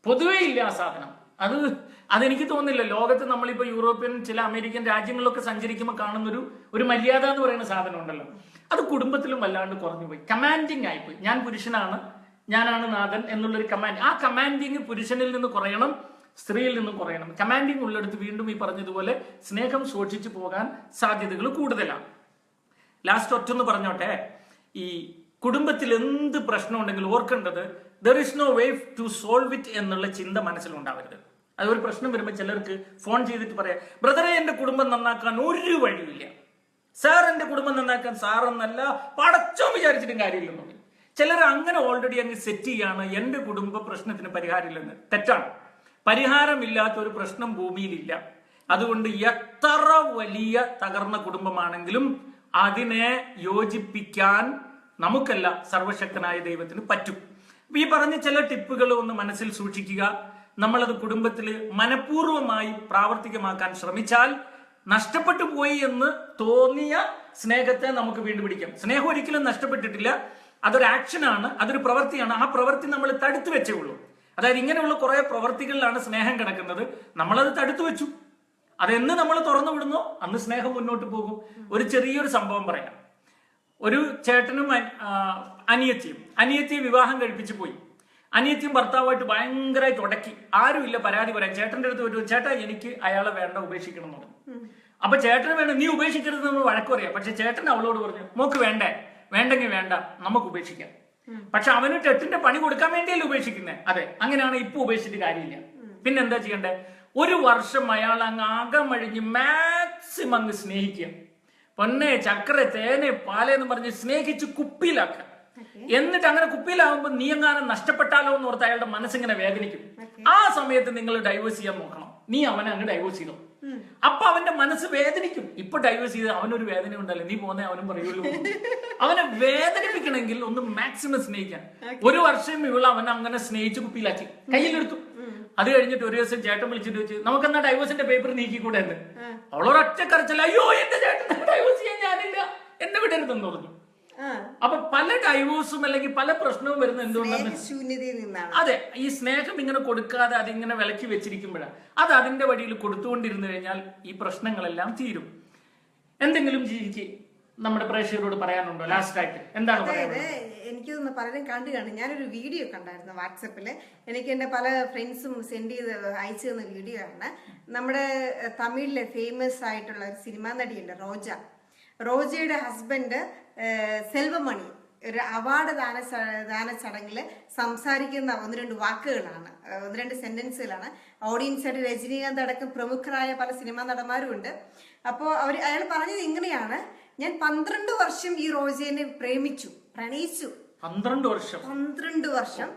പൊതുവേ ഇല്ല ആ സാധനം. അത് അതെനിക്ക് തോന്നുന്നില്ല. ലോകത്ത് നമ്മളിപ്പോൾ യൂറോപ്യൻ ചില അമേരിക്കൻ രാജ്യങ്ങളിലൊക്കെ സഞ്ചരിക്കുമ്പോൾ കാണുന്നൊരു ഒരു മര്യാദ എന്ന് പറയുന്ന സാധനം ഉണ്ടല്ലോ. അത് കുടുംബത്തിലും വല്ലാണ്ട് കുറഞ്ഞു പോയി. കമാൻഡിങ് ആയിപ്പോയി. ഞാൻ പുരുഷനാണ്. ഞാനാണ് നാഥൻ എന്നുള്ളൊരു കമാൻഡ് ആ കമാൻഡിങ് പുരുഷനിൽ നിന്ന് കുറയണം സ്ത്രീയിൽ നിന്നും കുറയണം. കമാൻഡിങ് ഉള്ളിടത്ത് വീണ്ടും ഈ പറഞ്ഞതുപോലെ സ്നേഹം സൂക്ഷിച്ചു പോകാൻ സാധ്യതകൾ കൂടുതലാണ്. ലാസ്റ്റ് ഒറ്റൊന്ന് പറഞ്ഞോട്ടെ. ഈ കുടുംബത്തിൽ എന്ത് പ്രശ്നം ഉണ്ടെങ്കിലും ഓർക്കേണ്ടത് there is no way to solve it എന്നുള്ള ചിന്ത മനസ്സിലുണ്ടാവരുത്. അതൊരു പ്രശ്നം വരുമ്പോൾ ചിലർക്ക് ഫോൺ ചെയ്തിട്ട് പറയാം ബ്രദറെ എന്റെ കുടുംബം നന്നാക്കാൻ ഒരു വഴിയില്ല സാർ എന്റെ കുടുംബം നന്നാക്കാൻ സാർ എന്നല്ല പടച്ചോ വിചാരിച്ചിട്ടും കാര്യമില്ലെന്ന് പറയും ചിലർ അങ്ങനെ ഓൾറെഡി അങ്ങ് സെറ്റ് ചെയ്യാണ് എന്റെ കുടുംബ പ്രശ്നത്തിന് പരിഹാരമില്ലെന്ന്. തെറ്റാണ്. പരിഹാരമില്ലാത്ത ഒരു പ്രശ്നം ഭൂമിയിലില്ല. അതുകൊണ്ട് എത്ര വലിയ തകർന്ന കുടുംബമാണെങ്കിലും അതിനെ യോജിപ്പിക്കാൻ നമുക്കല്ല സർവശക്തനായ ദൈവത്തിന് പറ്റും. ഈ പറഞ്ഞ ചില ടിപ്പുകൾ ഒന്ന് മനസ്സിൽ സൂക്ഷിക്കുക. നമ്മളത് കുടുംബത്തിൽ മനഃപൂർവമായി പ്രാവർത്തികമാക്കാൻ ശ്രമിച്ചാൽ നഷ്ടപ്പെട്ടു പോയി എന്ന് തോന്നിയ സ്നേഹത്തെ നമുക്ക് വീണ്ടും പിടിക്കാം. സ്നേഹം ഒരിക്കലും നഷ്ടപ്പെട്ടിട്ടില്ല. അതൊരു ആക്ഷനാണ് അതൊരു പ്രവൃത്തിയാണ്. ആ പ്രവൃത്തി നമ്മൾ തടുത്തു വെച്ചേ ഉള്ളൂ. അതായത് ഇങ്ങനെയുള്ള കുറെ പ്രവൃത്തികളിലാണ് സ്നേഹം കിടക്കുന്നത്. നമ്മളത് തടുത്തു വെച്ചു. അതെന്ന് നമ്മൾ തുറന്നു വിടുന്നോ അന്ന് സ്നേഹം മുന്നോട്ട് പോകും. ഒരു ചെറിയൊരു സംഭവം പറയാം. ഒരു ചേട്ടനും അനിയത്തിയും. അനിയത്തിയെ വിവാഹം കഴിപ്പിച്ച് പോയി. അനിയത്തിയും ഭർത്താവുമായിട്ട് ഭയങ്കരമായിട്ട് ഉടക്കി ആരുമില്ല പരാതി പറയാൻ. ചേട്ടന്റെ അടുത്ത് വരും ചേട്ടാ എനിക്ക് അയാളെ വേണ്ട ഉപേക്ഷിക്കണം എന്ന് പറഞ്ഞു. അപ്പൊ ചേട്ടന് വേണ്ട നീ ഉപേക്ഷിക്കരുത് നമ്മൾ വഴക്ക് പറയാം. പക്ഷെ ചേട്ടൻ അവളോട് പറഞ്ഞു മോക്ക് വേണ്ടേ? വേണ്ടെങ്കിൽ വേണ്ട. നമുക്ക് ഉപേക്ഷിക്കാം. പക്ഷെ അവന് ടെട്ടിന്റെ പണി കൊടുക്കാൻ വേണ്ടിയല്ലേ ഉപേക്ഷിക്കുന്നത് അതെ അങ്ങനെയാണ് ഇപ്പൊ ഉപേക്ഷിച്ചിട്ട് കാര്യമില്ല. പിന്നെ എന്താ ചെയ്യണ്ടേ? ഒരു വർഷം അയാൾ അങ്ങ് അകമഴിഞ്ഞ് മാക്സിമം അങ്ങ് സ്നേഹിക്കുക. പൊന്നെ ചക്കര തേനെ പാലെന്ന് പറഞ്ഞ് സ്നേഹിച്ച് കുപ്പിയിലാക്കുക. എന്നിട്ട് അങ്ങനെ കുപ്പിയിലാവുമ്പോൾ നീ എങ്ങാനും നഷ്ടപ്പെട്ടാലോ എന്ന് ഓർത്ത് അയാളുടെ മനസ്സിങ്ങനെ വേദനിക്കും. ആ സമയത്ത് നിങ്ങൾ ഡൈവേഴ്സ് ചെയ്യാൻ നോക്കണം. നീ അവനെ അങ്ങ് ഡൈവേഴ്സ് ചെയ്തോ. അപ്പൊ അവന്റെ മനസ്സ് വേദനിക്കും. ഇപ്പൊ ഡൈവേഴ്സ് ചെയ്ത് അവനൊരു വേദന ഉണ്ടല്ലോ? നീ പോന്നെ അവനും പറയുള്ളൂ അവനെ വേദനിപ്പിക്കണമെങ്കിൽ ഒന്ന് മാക്സിമം സ്നേഹിക്കാൻ. ഒരു വർഷം ഇവൾ അവൻ അങ്ങനെ സ്നേഹിച്ച് കുപ്പിയിലാക്കി. കയ്യിലെടുത്തു. അത് കഴിഞ്ഞിട്ട് ഒരു ദിവസം ചേട്ടൻ വിളിച്ചിട്ട് വെച്ച് നമുക്ക് എന്നാ ഡൈവേഴ്സിന്റെ പേപ്പർ നീക്കിക്കൂടെ? എന്ന്. അവളൊരൊറ്റ കറച്ചല്ല അയ്യോ എന്റെ ചേട്ടൻ ഡൈവേഴ്സ് ചെയ്യാൻ ഞാനില്ല എന്നെ വിടരുതെന്ന് പറഞ്ഞു. അപ്പൊ പല ഡൈവോഴ്സും അല്ലെങ്കിൽ പല പ്രശ്നവും വരുന്നത് എന്തുകൊണ്ടാണ് അതെ ഈ സ്നേഹം ഇങ്ങനെ കൊടുക്കാതെ അതിങ്ങനെ വിലക്കി വെച്ചിരിക്കുമ്പോഴാണ് അത് അതിന്റെ വഴിയിൽ കൊടുത്തുകൊണ്ടിരുന്നു കഴിഞ്ഞാൽ ഈ പ്രശ്നങ്ങളെല്ലാം തീരും. എന്തെങ്കിലും ജിജിക്ക് നമ്മുടെ പ്രേക്ഷകരോട് പറയാനുണ്ടോ? ലാസ്റ്റ് ആയിട്ട്. എന്താണ് എനിക്കിതൊന്ന് പലരും കണ്ടു കാണും. ഞാനൊരു വീഡിയോ കണ്ടായിരുന്നു വാട്സപ്പിൽ എനിക്ക് എന്റെ പല ഫ്രണ്ട്സും സെൻഡ് ചെയ്ത് അയച്ചു തന്ന വീഡിയോ ആണ്. നമ്മുടെ തമിഴിലെ ഫേമസ് ആയിട്ടുള്ള ഒരു സിനിമാ നടിയുണ്ട് റോജ. റോജയുടെ ഹസ്ബൻഡ് സെൽവമണി. ഒരു അവാർഡ് ദാന ദാന ചടങ്ങിൽ സംസാരിക്കുന്ന ഒന്ന് രണ്ട് വാക്കുകളാണ്. ഒന്ന് രണ്ട് സെന്റൻസുകളാണ്. ഓഡിയൻസായിട്ട് രജനീകാന്ത് അടക്കം പ്രമുഖരായ പല സിനിമാ നടന്മാരും ഉണ്ട്. അപ്പോൾ അവർ അയാൾ പറഞ്ഞത് ഇങ്ങനെയാണ്. ഞാൻ പന്ത്രണ്ട് വർഷം ഈ റോജേനെ പ്രേമിച്ചു പ്രണയിച്ചു. പന്ത്രണ്ട് വർഷം. പന്ത്രണ്ട് വർഷം.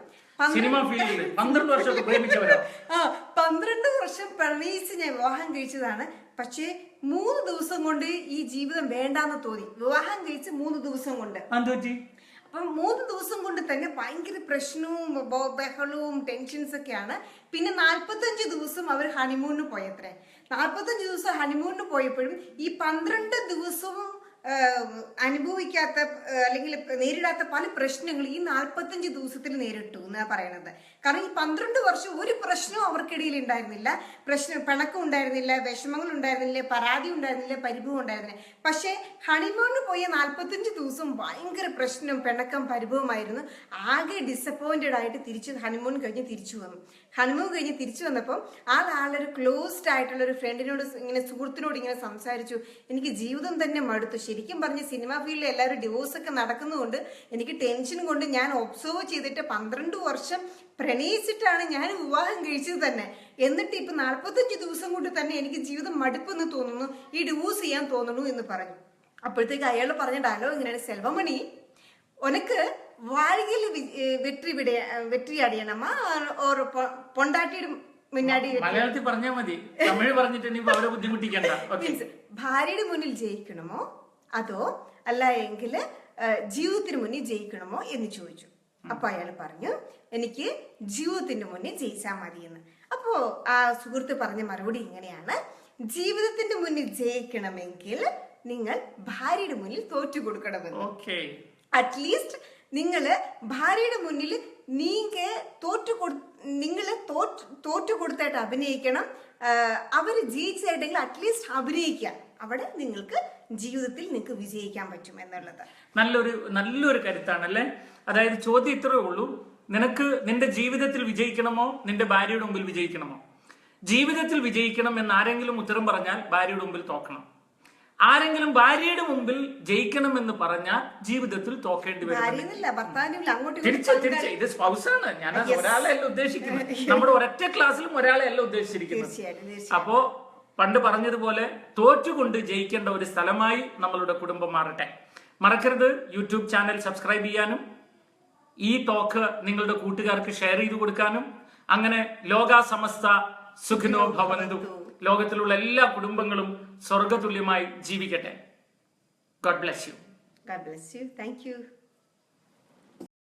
സിനിമ ഫീൽഡിൽ പന്ത്രണ്ട് വർഷം പ്രേമിച്ചവരാ. ആ പന്ത്രണ്ട് വർഷം പ്രണയിച്ച് ഞാൻ വിവാഹം കഴിച്ചതാണ്. പക്ഷേ മൂന്ന് ദിവസം കൊണ്ട് ഈ ജീവിതം വേണ്ടാന്ന് തോന്നി. വിവാഹം കഴിച്ച് മൂന്ന് ദിവസം കൊണ്ട്. അപ്പം മൂന്ന് ദിവസം കൊണ്ട് തന്നെ ഭയങ്കര പ്രശ്നവും ബഹളവും ടെൻഷൻസ് ഒക്കെയാണ്. പിന്നെ നാൽപ്പത്തഞ്ച് ദിവസം അവർ ഹണിമൂണിന് പോയത്രേ. നാൽപ്പത്തഞ്ച് ദിവസം ഹണിമൂണിന് പോയപ്പോഴും ഈ പന്ത്രണ്ട് ദിവസവും അനുഭവിക്കാത്ത അല്ലെങ്കിൽ നേരിടാത്ത പല പ്രശ്നങ്ങളും ഈ നാൽപ്പത്തഞ്ച് ദിവസത്തിൽ നേരിട്ടു എന്നാണ് പറയണത്. കാരണം ഈ പന്ത്രണ്ട് വർഷം ഒരു പ്രശ്നവും അവർക്കിടയിൽ ഉണ്ടായിരുന്നില്ല. പ്രശ്നം പിണക്കം ഉണ്ടായിരുന്നില്ല വിഷമങ്ങൾ ഉണ്ടായിരുന്നില്ല പരാതി ഉണ്ടായിരുന്നില്ല പരിഭവം ഉണ്ടായിരുന്നില്ല. പക്ഷേ ഹണിമൂണിന് പോയ നാൽപ്പത്തഞ്ച് ദിവസം ഭയങ്കര പ്രശ്നം പിണക്കം പരിഭവമായിരുന്നു. ആകെ ഡിസപ്പോയിന്റഡ് ആയിട്ട് തിരിച്ച് ഹണിമൂൺ കഴിഞ്ഞ് തിരിച്ചു വന്നു. ഹണിമൂൺ കഴിഞ്ഞ് തിരിച്ചു വന്നപ്പം ആ ആളൊരു ക്ലോസ്ഡ് ആയിട്ടുള്ള ഒരു ഫ്രണ്ടിനോട് ഇങ്ങനെ സുഹൃത്തിനോട് ഇങ്ങനെ സംസാരിച്ചു. എനിക്ക് ജീവിതം തന്നെ മടുത്തു. ശരിക്കും പറഞ്ഞ് സിനിമ ഫീൽഡിൽ എല്ലാവരും ഡിവോഴ്സ് ഒക്കെ നടക്കുന്നതുകൊണ്ട് എനിക്ക് ടെൻഷൻ കൊണ്ട് ഞാൻ ഒബ്സർവ് ചെയ്തിട്ട് പന്ത്രണ്ട് വർഷം പ്രണയിച്ചിട്ടാണ് ഞാൻ വിവാഹം കഴിച്ചത് തന്നെ. എന്നിട്ട് ഇപ്പം നാൽപ്പത്തഞ്ച് ദിവസം കൊണ്ട് തന്നെ എനിക്ക് ജീവിതം മടുപ്പെന്ന് തോന്നുന്നു. ഈ ഡിവോഴ്സ് ചെയ്യാൻ തോന്നുന്നു എന്ന് പറഞ്ഞു. അപ്പോഴത്തേക്ക് അയാൾ പറഞ്ഞ ഡയലോഗ് ഇങ്ങനെയാണ് സെൽവമണി ഉനക്ക് വാഴയിൽ വെട്ടി വിട വെട്ടി അടിയണമ്മ പൊണ്ടാട്ടിയുടെ മുന്നാടി മലയാളത്തിൽ പറഞ്ഞാൽ മതി. തമിഴ് പറഞ്ഞിട്ടുണ്ടെങ്കിൽ ബുദ്ധിമുട്ടിക്കണ്ട. ഭാര്യയുടെ മുന്നിൽ ജയിക്കണമോ? അതോ അല്ല എങ്കിൽ ജീവിതത്തിന് മുന്നിൽ ജയിക്കണമോ എന്ന് ചോദിച്ചു. അപ്പൊ അയാൾ പറഞ്ഞു എനിക്ക് ജീവിതത്തിന് മുന്നിൽ ജയിച്ചാൽ മതി എന്ന് അപ്പോ ആ സുഹൃത്ത് പറഞ്ഞ മറുപടി ഇങ്ങനെയാണ്. ജീവിതത്തിന്റെ മുന്നിൽ ജയിക്കണമെങ്കിൽ നിങ്ങൾ ഭാര്യയുടെ മുന്നിൽ തോറ്റു കൊടുക്കണമെന്ന്. ഓക്കെ. അറ്റ്ലീസ്റ്റ് നിങ്ങൾ ഭാര്യയുടെ മുന്നിൽ നീങ്ക തോറ്റു കൊടു നിങ്ങൾ തോറ്റ് തോറ്റു കൊടുത്തായിട്ട് അഭിനയിക്കണം. അവർ ജയിച്ചായിട്ടെങ്കിൽ അറ്റ്ലീസ്റ്റ് അഭിനയിക്കുക. അവിടെ നിങ്ങൾക്ക് ജീവിതത്തിൽ നിങ്ങൾക്ക് വിജയിക്കാൻ പറ്റും എന്നുള്ളത്. നല്ലൊരു നല്ലൊരു കരുത്താണല്ലേ? അതായത് ചോദ്യം ഇത്രേ ഉള്ളൂ. നിനക്ക് നിന്റെ ജീവിതത്തിൽ വിജയിക്കണമോ? നിന്റെ ഭാര്യയുടെ മുമ്പിൽ വിജയിക്കണമോ? ജീവിതത്തിൽ വിജയിക്കണം എന്ന് ആരെങ്കിലും ഉത്തരം പറഞ്ഞാൽ ഭാര്യയുടെ മുമ്പിൽ തോക്കണം. ആരെങ്കിലും ഭാര്യയുടെ മുമ്പിൽ ജയിക്കണം എന്ന് പറഞ്ഞാൽ ജീവിതത്തിൽ തോക്കേണ്ടി വരും. തിരിച്ച തിരിച്ച. ഇത് സ്പൗസാണ് ഞാൻ ഒരാളെ അല്ല ഉദ്ദേശിക്കുന്നത്. നമ്മുടെ ഒരൊറ്റ ക്ലാസ്സിലും ഒരാളെ അല്ല ഉദ്ദേശിച്ചിരിക്കുന്നത്. അപ്പോ പണ്ട് പറഞ്ഞതുപോലെ തോറ്റുകൊണ്ട് ജയിക്കേണ്ട ഒരു സ്ഥലമായി നമ്മളുടെ കുടുംബം മാറട്ടെ. മറക്കരുത് യൂട്യൂബ് ചാനൽ സബ്സ്ക്രൈബ് ചെയ്യാനും ഈ ടോക്ക് നിങ്ങളുടെ കൂട്ടുകാർക്ക് ഷെയർ ചെയ്തു കൊടുക്കാനും. അങ്ങനെ ലോകാസമസ്ത സുഖിനോ ഭവനതു. ലോകത്തിലുള്ള എല്ലാ കുടുംബങ്ങളും സ്വർഗതുല്യമായി ജീവിക്കട്ടെ. God bless you God bless you thank you.